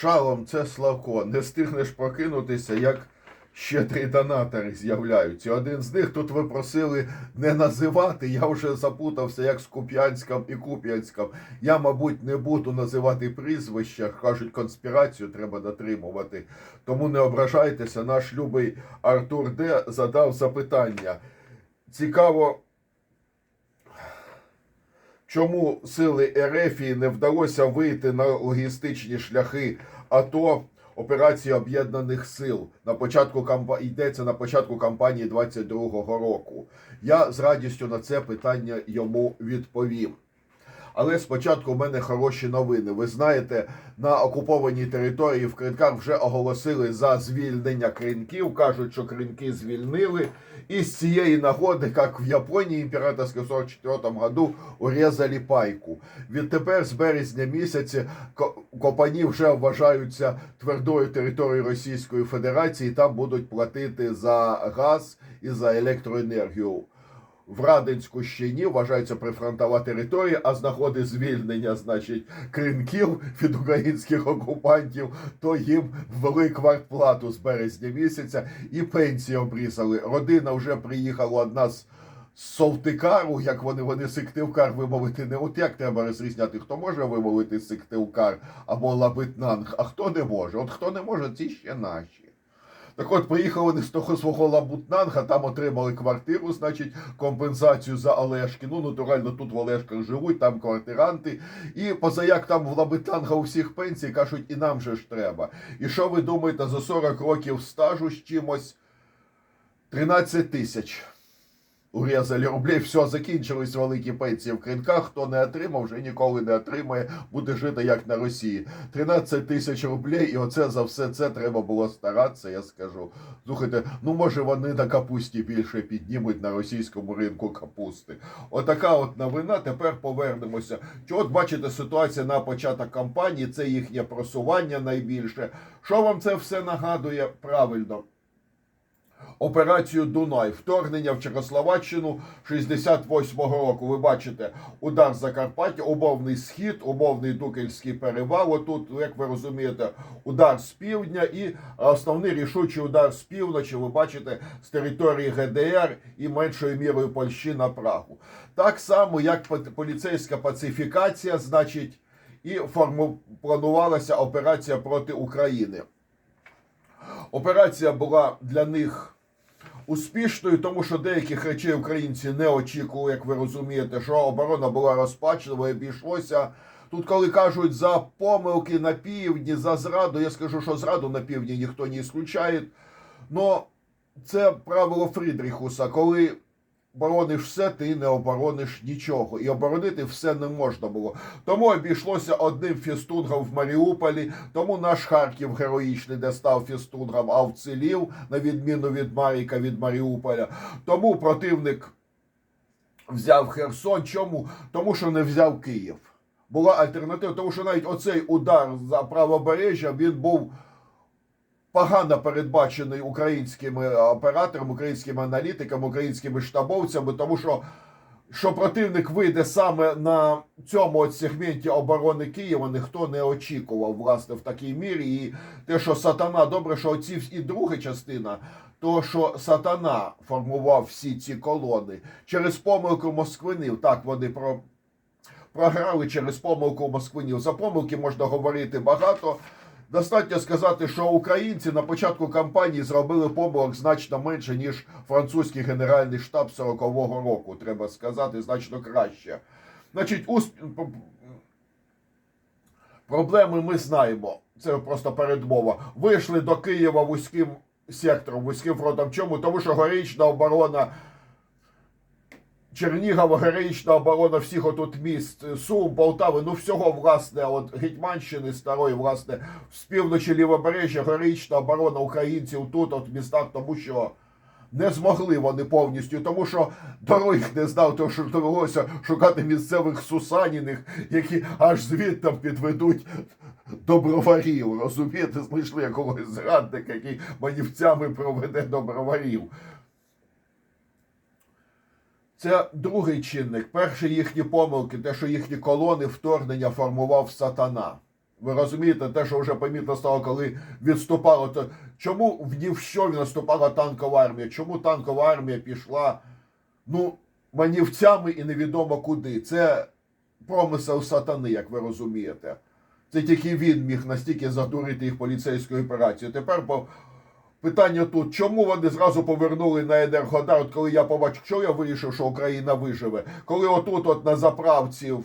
Шалом, це Славко. Не встигнеш прокинутися, як ще три донатори з'являються. Один з них тут ви просили не називати. Я вже запутався, як з Куп'янськом і Куп'янськом. Я, мабуть, не буду називати прізвища. Кажуть, конспірацію треба дотримувати. Тому не ображайтеся. Наш любий Артур Д. задав запитання. Цікаво. Чому сили Ерефії не вдалося вийти на логістичні шляхи АТО операції Об'єднаних Сил на початку кампа... йдеться на початку кампанії 22-го року? Я з радістю на це питання йому відповім. Але спочатку в мене хороші новини. Ви знаєте, на окупованій території в Кринках вже оголосили за звільнення кринків. кажуть, що кринки звільнили. І з цієї нагоди, як в Японії імператорському 44 году урізали пайку. Відтепер з березня місяці ко- копані вже вважаються твердою територією Російської Федерації. Там будуть платити за газ і за електроенергію. В Радинську щині вважається прифронтова територія, а з нагоди звільнення, значить, кринків від українських окупантів, то їм ввели квартплату з березня місяця і пенсії обрізали. Родина вже приїхала одна з Совтикару, як вони вони сиктивкар вимовити не от як треба розрізняти, хто може вимовити сиктивкар або лабитнанг, а хто не може. От хто не може, ці ще наші. Так от приїхали вони з того свого Лабутнанга, там отримали квартиру, значить, компенсацію за Олешки. Ну, натурально тут в Олешках живуть, там квартиранти. І позаяк там в Лабутнанга у всіх пенсій кажуть, і нам же ж треба. І що ви думаєте, за 40 років стажу з чимось 13 тисяч. Урізали рублей, все, закінчились великі пенсії в кринках. Хто не отримав, вже ніколи не отримає, буде жити як на Росії. 13 тисяч рублей, і оце за все це треба було старатися, я скажу. Слухайте, ну може вони на капусті більше піднімуть на російському ринку капусти. Отака от новина. Тепер повернемося. Чого от бачите, ситуація на початок кампанії, це їхнє просування найбільше. Що вам це все нагадує правильно? Операцію Дунай, вторгнення в Чехословаччину 68-го року. Ви бачите, удар Закарпаття, умовний схід, умовний Дукельський перевал. Отут, як ви розумієте, удар з півдня і основний рішучий удар з півночі. Ви бачите з території ГДР і меншою мірою Польщі на Прагу. Так само, як поліцейська пацифікація, значить, і форму планувалася операція проти України. Операція була для них успішною, тому що деяких речей українці не очікували, як ви розумієте, що оборона була розпачлива і обійшлося. Тут, коли кажуть за помилки на півдні, за зраду, я скажу, що зраду на півдні ніхто не ісключає. Но це правило Фрідріхуса, коли борониш все, ти не оборониш нічого. І оборонити все не можна було. Тому обійшлося одним фістунгом в Маріуполі, тому наш Харків героїчний не став фістунгом, а вцілів, на відміну від Маріка, від Маріуполя. Тому противник взяв Херсон. Чому? Тому що не взяв Київ. Була альтернатива, тому що навіть оцей удар за правобережжя він був погано передбачений українськими операторами, українськими аналітиками, українськими штабовцями, тому що. Що противник вийде саме на цьому сегменті оборони Києва, ніхто не очікував власне в такій мірі. І те, що сатана, добре, що оці і друга частина, то що сатана формував всі ці колони через помилку москвинів. Так вони про програли через помилку москвинів. За помилки можна говорити багато. Достатньо сказати, що українці на початку кампанії зробили помилок значно менше, ніж французький генеральний штаб 40-го року. Треба сказати, значно краще. Значить, усп... проблеми ми знаємо. Це просто передмова. Вийшли до Києва вузьким сектором, вузьким фронтом. Чому? Тому що героїчна оборона Чернігова, героїчна оборона всіх отут міст, Сум, Полтави, ну всього, власне, от Гетьманщини старої, власне, з півночі лівобережжя, героїчна оборона українців тут, от в містах, тому що не змогли вони повністю, тому що дорог не знав, тому що довелося шукати місцевих сусаніних, які аж звідти підведуть до броварів. Розумієте, знайшли якогось зрадника, який манівцями проведе до броварів. Це другий чинник. Перший їхні помилки, те, що їхні колони вторгнення формував сатана. Ви розумієте, те, що вже помітно стало, коли відступало, то чому в ні наступала танкова армія? Чому танкова армія пішла ну, манівцями і невідомо куди? Це промисел сатани, як ви розумієте. Це тільки він міг настільки задурити їх поліцейською операцією. Тепер по питання тут, чому вони зразу повернули на Енергодар, от коли я побачив, що я вирішив, що Україна виживе. Коли отут, от на заправці, в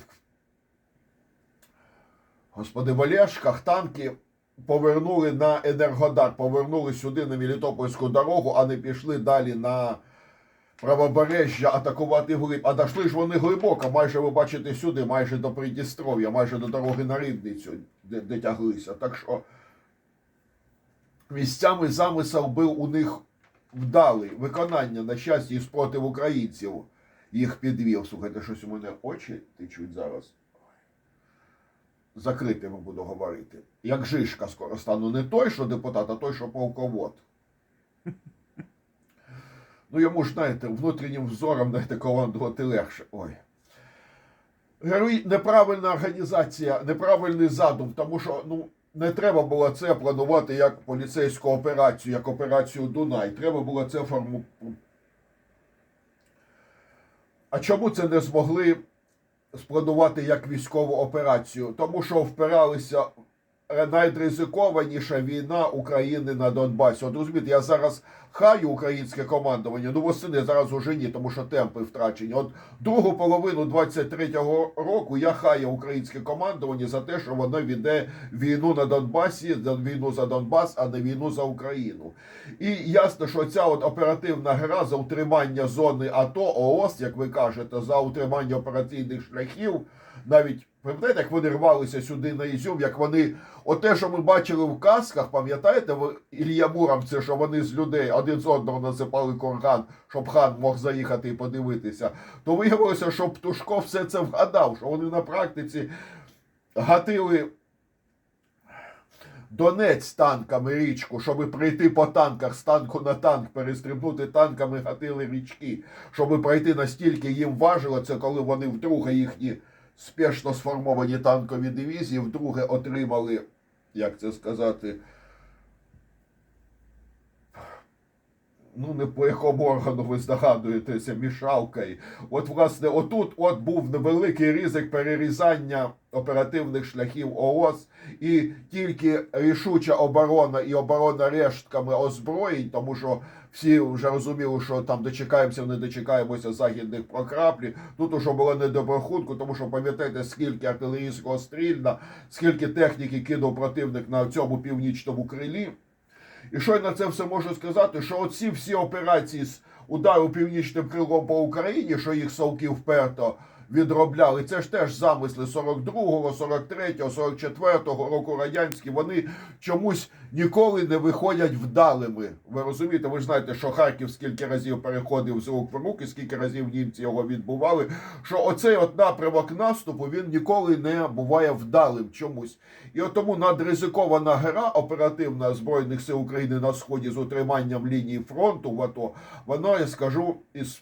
господи, в Олешках танки повернули на Енергодар, повернули сюди на Мелітопольську дорогу, а не пішли далі на правобережжя атакувати глиб. А дійшли ж вони глибоко, майже ви бачите сюди, майже до Придністров'я, майже до дороги на Рибницю, де, де тяглися. Так що місцями замисел був у них вдалий. Виконання, на щастя, і спротив українців їх підвів. Слухайте, щось у мене очі течуть зараз. Закритими буду говорити. Як Жишка скоро стану не той, що депутат, а той, що полковод. Ну, йому ж, знаєте, внутрішнім взором, знаєте, командувати легше. Ой. Герой, неправильна організація, неправильний задум, тому що ну, не треба було це планувати як поліцейську операцію, як операцію Дунай. Треба було це форму. А чому це не змогли спланувати як військову операцію? Тому що впиралися найризикованіша війна України на Донбасі. От розумієте, я зараз хаю українське командування, ну восени зараз уже ні, тому що темпи втрачені. От другу половину 23-го року я хаю українське командування за те, що воно веде війну на Донбасі, війну за Донбас, а не війну за Україну. І ясно, що ця от оперативна гра за утримання зони АТО, ООС, як ви кажете, за утримання операційних шляхів, навіть пам'ятаєте, як вони рвалися сюди на Ізюм, як вони, оте, що ми бачили в казках, пам'ятаєте, в Ілля Муромце, що вони з людей один з одного насипали курган, щоб хан мог заїхати і подивитися, то виявилося, що Птушко все це вгадав, що вони на практиці гатили Донець танками річку, щоб прийти по танках з танку на танк, перестрибнути танками гатили річки, щоб пройти настільки їм важило це, коли вони вдруге їхні спешно сформовані танкові дивізії, вдруге отримали, як це сказати, ну не по якому органу ви здогадуєтеся, мішалкою. От, власне, отут от був невеликий ризик перерізання оперативних шляхів ООС, і тільки рішуча оборона і оборона рештками озброєнь, тому що всі вже розуміли, що там дочекаємося, не дочекаємося західних прокраплів. Тут уже було не до рахунку, тому що пам'ятаєте, скільки артилерійського стрільна, скільки техніки кинув противник на цьому північному крилі. І що я на це все можу сказати? Що оці всі операції з удару північним крилом по Україні, що їх совків вперто відробляли, це ж теж замисли 42-го, 43-го, 44-го року радянські, вони чомусь ніколи не виходять вдалими. Ви розумієте, ви ж знаєте, що Харків скільки разів переходив з рук в руки, скільки разів німці його відбували. Що оцей от напрямок наступу він ніколи не буває вдалим чомусь. І от тому надризикована гра оперативна Збройних сил України на сході з утриманням лінії фронту в АТО, вона, я скажу, із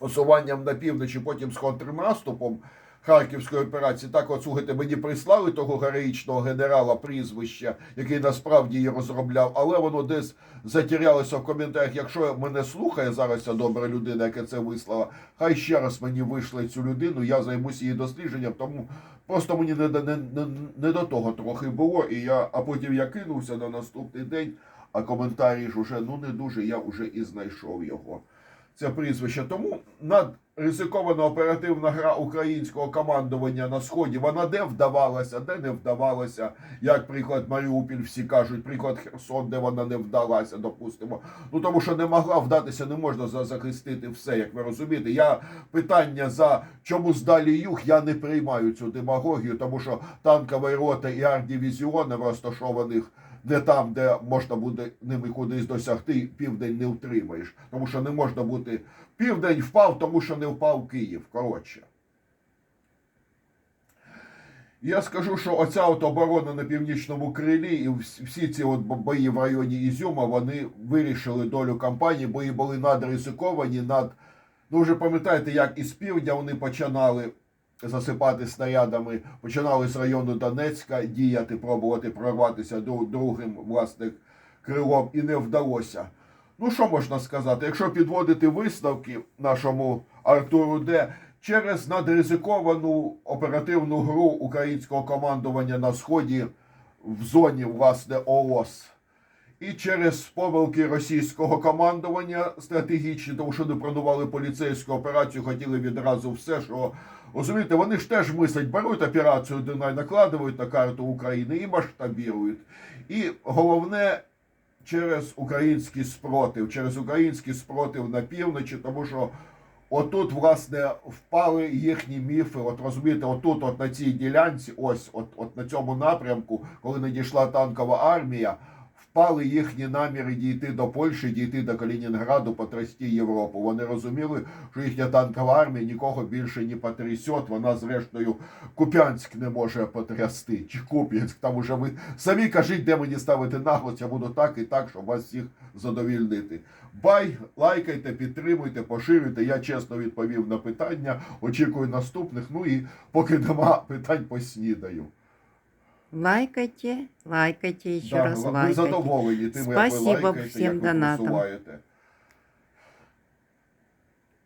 посуванням на півночі, потім з контрнаступом Харківської операції. Так, от слухайте, мені прислали того героїчного генерала прізвища, який насправді її розробляв, але воно десь затерялося в коментарях. Якщо мене слухає зараз ця добра людина, яка це вислала, хай ще раз мені вийшли цю людину, я займусь її дослідженням, тому просто мені не, не, не, не до того трохи було, і я, а потім я кинувся на наступний день, а коментарі ж уже ну не дуже, я вже і знайшов його це прізвище. Тому надризикована оперативна гра українського командування на сході, вона де вдавалася, де не вдавалася. Як приклад Маріуполь, всі кажуть, приклад Херсон, де вона не вдалася, допустимо. Ну тому що не могла вдатися, не можна за- захистити все, як ви розумієте. Я питання за чому здалі юг, я не приймаю цю демагогію, тому що танкова рота і арт-дивізіони розташованих не там, де можна буде ними кудись досягти, південь не втримаєш. Тому що не можна бути. Південь впав, тому що не впав Київ. Коротше. Я скажу, що оця от оборона на північному крилі і всі ці от бої в районі Ізюма, вони вирішили долю кампанії, бої були надризиковані, над. Ну, вже пам'ятаєте, як із півдня вони починали засипати снарядами, починали з району Донецька діяти, пробувати прорватися до другим власне крилом і не вдалося. Ну, що можна сказати? Якщо підводити висновки нашому Артуру Д, через надризиковану оперативну гру українського командування на сході в зоні власне ООС. І через помилки російського командування стратегічні, тому що не планували поліцейську операцію, хотіли відразу все, що розумієте, вони ж теж мислять, беруть операцію Дунай, накладують на карту України і масштабірують. І головне через український спротив, через український спротив на півночі, тому що отут, власне, впали їхні міфи. От розумієте, отут, от на цій ділянці, ось, от, от на цьому напрямку, коли надійшла танкова армія, впали їхні наміри дійти до Польщі, дійти до Калінінграду, потрясти Європу. Вони розуміли, що їхня танкова армія нікого більше не потрясет. Вона, зрештою, Куп'янськ не може потрясти. Чи Куп'янськ, там уже ви самі кажіть, де мені ставити наголос, я буду так і так, щоб вас всіх задовільнити. Бай, лайкайте, підтримуйте, поширюйте. Я чесно відповів на питання. Очікую наступних. Ну і поки нема питань, поснідаю. Лайкайте, лайкайте, еще Да, раз лайкайте. Вы задоволені тим, як ви Спасибо лайкаєте, всім як ви донатам. просуваєте.